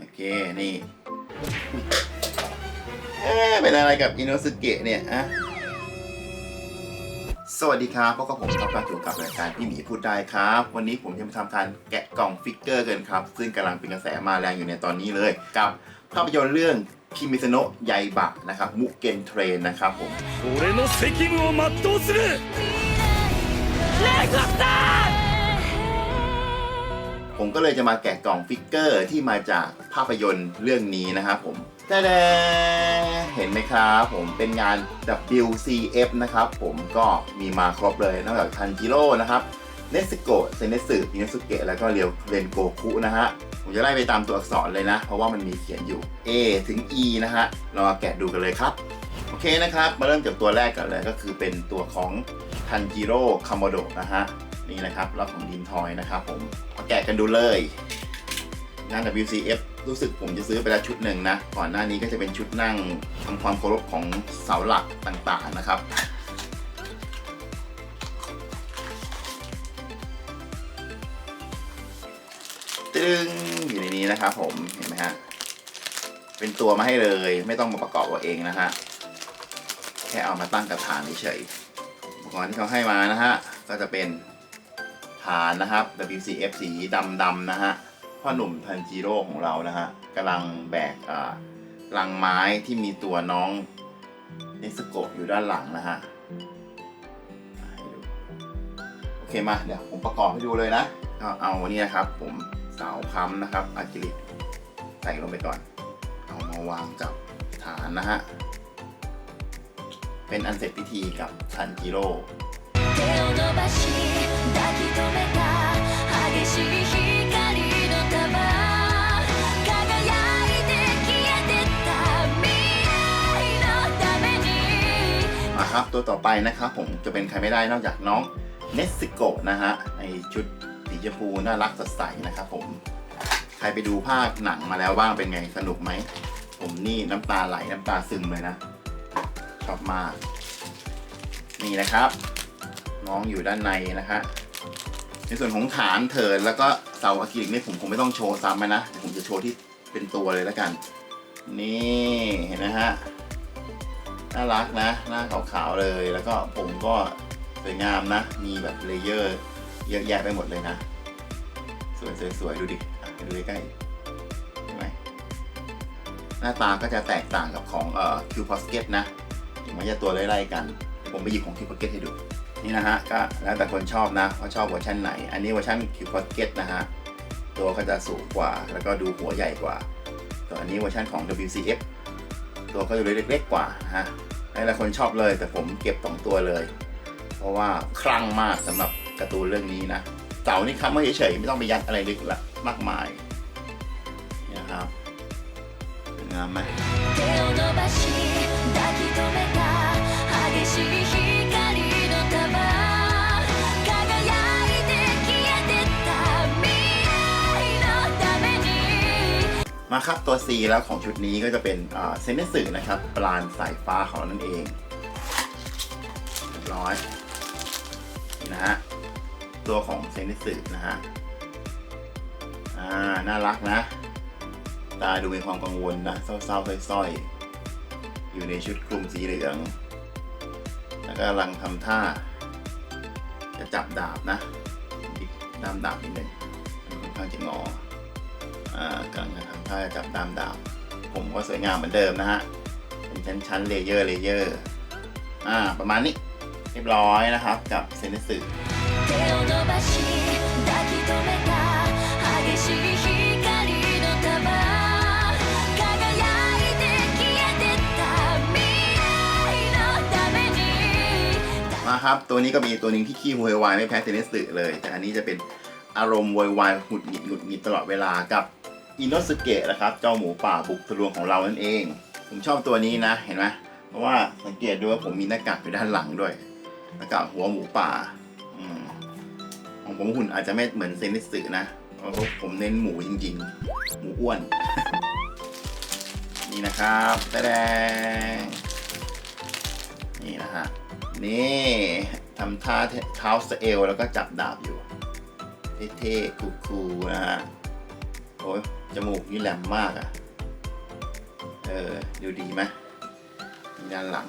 โอเค นี่เอ๊ะเป็นอะไรกับอินโนสุเกะเนี่ยอะสวัสดีครับพบกับผมท็อปกาจูกับรายการพี่หมีพูดได้ครับ วันนี้ผมจะมาทำการแกะกล่องฟิกเกอร์กันครับ ซึ่งกำลังเป็นกระแสมาแรงอยู่ในตอนนี้เลย กับภาพยนตร์เรื่องคิมิซโนะไยบะนะครับมุเกนเทรนนะครับผม 俺の責務を全うするレクスター ผมก็เลยจะมาแกะกล่องฟิกเกอร์ที่มาจากภาพยนตร์เรื่องนี้นะครับผมแต่เห็นไหมครับผมเป็นงาน WCF นะครับผมก็มีมาครบเลยนอกจากทันจิโร่นะครับเนสโกะเซเนสึอินสุเกะแล้วก็เรียวเรนโกคุนะฮะผมจะไล่ไปตามตัวอักษรเลยนะ เพราะว่ามันมีเขียนอยู่ A ถึง E นะฮะเรามาแกะดูกันเลยครับโอเคนะครับ มาเริ่มจากตัวแรกกันเลยก็คือเป็นตัวของทันจิโร่คาโมโดะนะฮะนี่นะครับรอบของดินทอยนะครับผม แกะกันดูเลยงาน WCF รู้สึกผมจะซื้อไปแล้วชุดหนึ่งนะ ก่อนหน้านี้ก็จะเป็นชุดนั่งทำความเคารพของเสาหลักต่างๆนะครับตึงอยู่ในนี้นะครับผมเห็นไหมฮะเป็นตัวมาให้เลยไม่ต้องมาประกอบเอาเองนะฮะแค่เอามาตั้งกระถางเฉยอุปกรณ์ที่เขาให้มานะฮะก็จะเป็น ฐานนะครับ WCF สีดำๆนะฮะพ่อหนุ่มทันจิโร่ของเรานะฮะกำลังแบกลังไม้ที่มีตัวน้องเนสโกะอยู่ด้านหลังนะฮะโอเคมาเดี๋ยวผมประกอบให้ดูเลยนะก็เอานี่นะครับ ผมเสาค้ำนะครับอะคริลิกใส่ลงไปก่อน เอามาวางกับฐานนะฮะเป็นอันเสร็จพิธีกับทันจิโร่ ครับตัวต่อไปนะครับผมจะเป็นใครไม่ได้นอกจากน้องเนสโกะนะฮะในชุดสีชมพูน่ารักสดใสนะครับผมใครไปดูภาคหนังมาแล้วบ้างเป็นไงสนุกไหม ผมนี่น้ำตาไหลน้ำตาซึมเลยนะ ชอบมาก นี่นะครับ น้องอยู่ด้านในนะฮะ ในส่วนของฐานเถินแล้วก็เสาอะคริลิกนี่ผมคงไม่ต้องโชว์ซ้ำนะ ผมจะโชว์ที่เป็นตัวเลยแล้วกัน นี่เห็นนะฮะน่ารักนะ หน้าขาวๆเลยแล้วก็ผมก็สวยงามนะ มีแบบเลเยอร์เยอะแยะไปหมดเลยนะ สวยสวยๆดูดิดูใกล้ๆเห็นไหมหน้าตาก็จะแตกต่างกับของเอ่อคิวพอสเก็ตนะถึงแม้จะตัวไล่ๆกัน ผมไปหยิบของคิวพอสเก็ตให้ดู นี่นะฮะก็แล้วแต่คนชอบนะว่าชอบเวอร์ชันไหน อันนี้เวอร์ชันคิวพอสเก็ตนะฮะตัวก็จะสูงกว่า แล้วก็ดูหัวใหญ่กว่า ตัวอันนี้เวอร์ชันของ WCF ตัวก็จะเล็กๆกว่านะฮะหลายคนชอบเลยแต่ผมเก็บสองตัวเลย เพราะว่าคลั่งมากสำหรับการ์ตูนเรื่องนี้นะเต่านี่ค้ำไว้เฉยๆไม่ต้องไปยัดอะไรลึกละมากมายนะครับงามไหม มาครับตัว C แล้วของชุดนี้ก็จะเป็นเซนเนสึนะครับปราณสายฟ้าของเรานั่นเองเรียบร้อยนะฮะตัวของเซนเนสึนะฮะอ่าน่ารักนะ ตาดูมีความกังวลนะเศร้าๆส้อยๆ อยู่ในชุดคลุมสีเหลือง แล้วก็กำลังทำท่า จะจับดาบนะดามดาบนิดหนึ่งค่อนข้างจะงอ การทำท่าจับตามดาว ผมก็สวยงามเหมือนเดิมนะฮะ เป็นชั้นชั้นเลเยอร์เลเยอร์อ่าประมาณนี้เรียบร้อยนะครับกับเซนิสึมาครับ ตัวนี้ก็มีตัวนึงที่ขี้โวยวายไม่แพ้เซนิสึเลย แต่อันนี้จะเป็นอารมณ์โวยวายหุดหงิดหุดหงิดตลอดเวลากับ อินโนสุเกะนะครับ เจ้าหมูป่าบุกทะลวงของเรานั่นเอง ผมชอบตัวนี้นะ เห็นไหมเพราะว่าสังเกตดูว่าผมมีหน้ากากอยู่ด้านหลังด้วยหน้ากากหัวหมูป่าอของผมหุ่นอาจจะไม่เหมือนเซนเนสึนะเพราะผมเน้นหมูจริงๆ หมูอ้วน นี่นะครับแดงนี่นะฮะนี่ทำท่าเท้าสเอลแล้วก็จับดาบอยู่ เท่ๆคูลๆนะฮะโอ้ย จมูกนี่แหลมมากอะ่ะ เออดูดีไหมด้านหลัง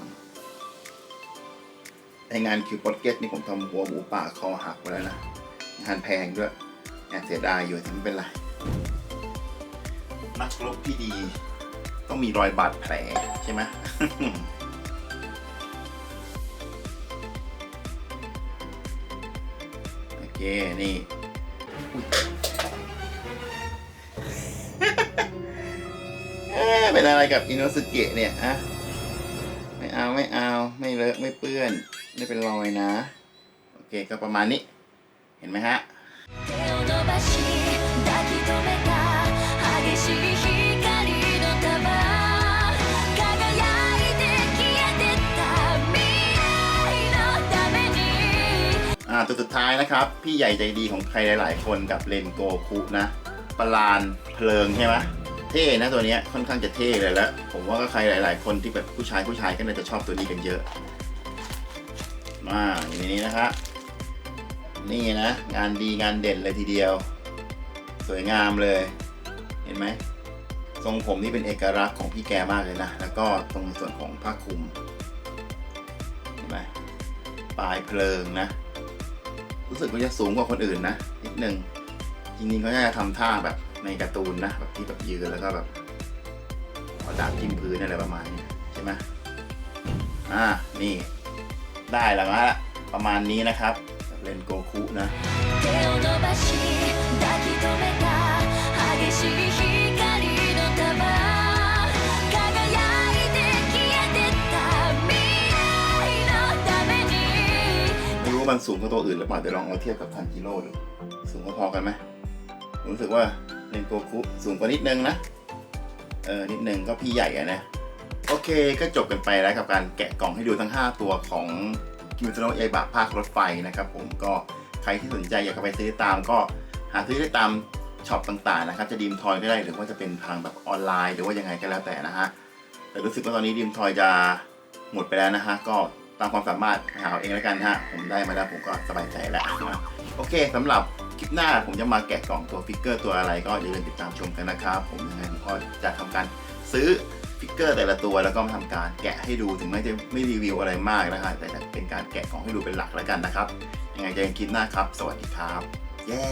ไองานคิวโปอตเก็ตนี่ผมทำหัวหมูป่าคอหักไปแล้วนะ งานแพงด้วย งานเสียดายอยู่แต่ไม่เป็นไร นักรบที่ดี ต้องมีรอยบาดแผลใช่ไหมโอเค นี่็นอะไรกับอินโนสุเกะเนี่ยอะไม่เอาไม่เอาไม่เลอะไม่เปื้อนไม่เป็นรอยนะ โอเคก็ประมาณนี้ เห็นไหมฮะอ่าตัวสุดท้ายนะครับ พี่ใหญ่ใจดีของใครหลาย ๆ คนกับเลนโกคุนะ ปลานเพลิงใช่ไหม เท่นะตัวเนี้ยค่อนข้างจะเท่เลยแล้ว ผมว่าก็ใครหลาย ๆ คนที่แบบผู้ชายผู้ชายก็น่าจะชอบตัวนี้กันเยอะ มาอยู่ในนี้นะครับนี่นะ งานดีงานเด่นเลยทีเดียว สวยงามเลย เห็นไหมทรงผมนี่เป็นเอกลักษณ์ของพี่แกมากเลยนะ แล้วก็ตรงส่วนของผ้าคลุมเห็นไหมปลายเพลิงนะ รู้สึกว่าจะสูงกว่าคนอื่นนะนิดนึงจริงๆเขาจะทำท่าแบบ ในการ์ตูนนะแบบที่แบบยืนแล้วก็แบบอดาบทิ่มพื้นอะไรประมาณนี้ใช่ไหมอ่านี่ได้แล้วนะประมาณนี้นะครับเล่นโกคุนะู้มันสูงกว่าตัวอื่นหรือเปล่าเดี๋ยวลองเอาเทียบกับทันจิโร่ดูสูงพอๆกันไหมรู้สึกว่า เลนโกคุสูงกว่านิดนึงนะ เออ นิดนึงก็พี่ใหญ่อะนะ โอเคก็จบกันไปแล้วกับการแกะกล่องให้ดูทั้ง 5 ตัวของคิมิโตโนะยายบะภาครถไฟนะครับผมก็ใครที่สนใจอยากจะไปซื้อตามก็หาซื้อได้ตามช็อปต่างๆนะครับ จะดีมทอยก็ได้หรือว่าจะเป็นทางแบบออนไลน์ หรือว่ายังไงก็แล้วแต่นะฮะแต่รู้สึกว่าตอนนี้ดีมทอยจะหมดไปแล้วนะฮะก็ตามความสามารถหาเอาเองแล้วกันฮะผมได้มาแล้วผมก็สบายใจแล้วโอเคสำหรับ ลิปหน้าผมจะมาแกะกล่องตัวฟิกเกอร์ตัวอะไรก็อย่าลืมติดตามชมกันนะครับ ผมยังไงผมก็จะทำการซื้อฟิกเกอร์แต่ละตัวแล้วก็มาทำการแกะให้ดูถึงแม้จะไม่รีวิวอะไรมากนะครับแต่เป็นการแกะกล่องให้ดูเป็นหลักแล้วกันนะครับยังไงเจอกันคลิปหน้าครับ สวัสดีครับ เย้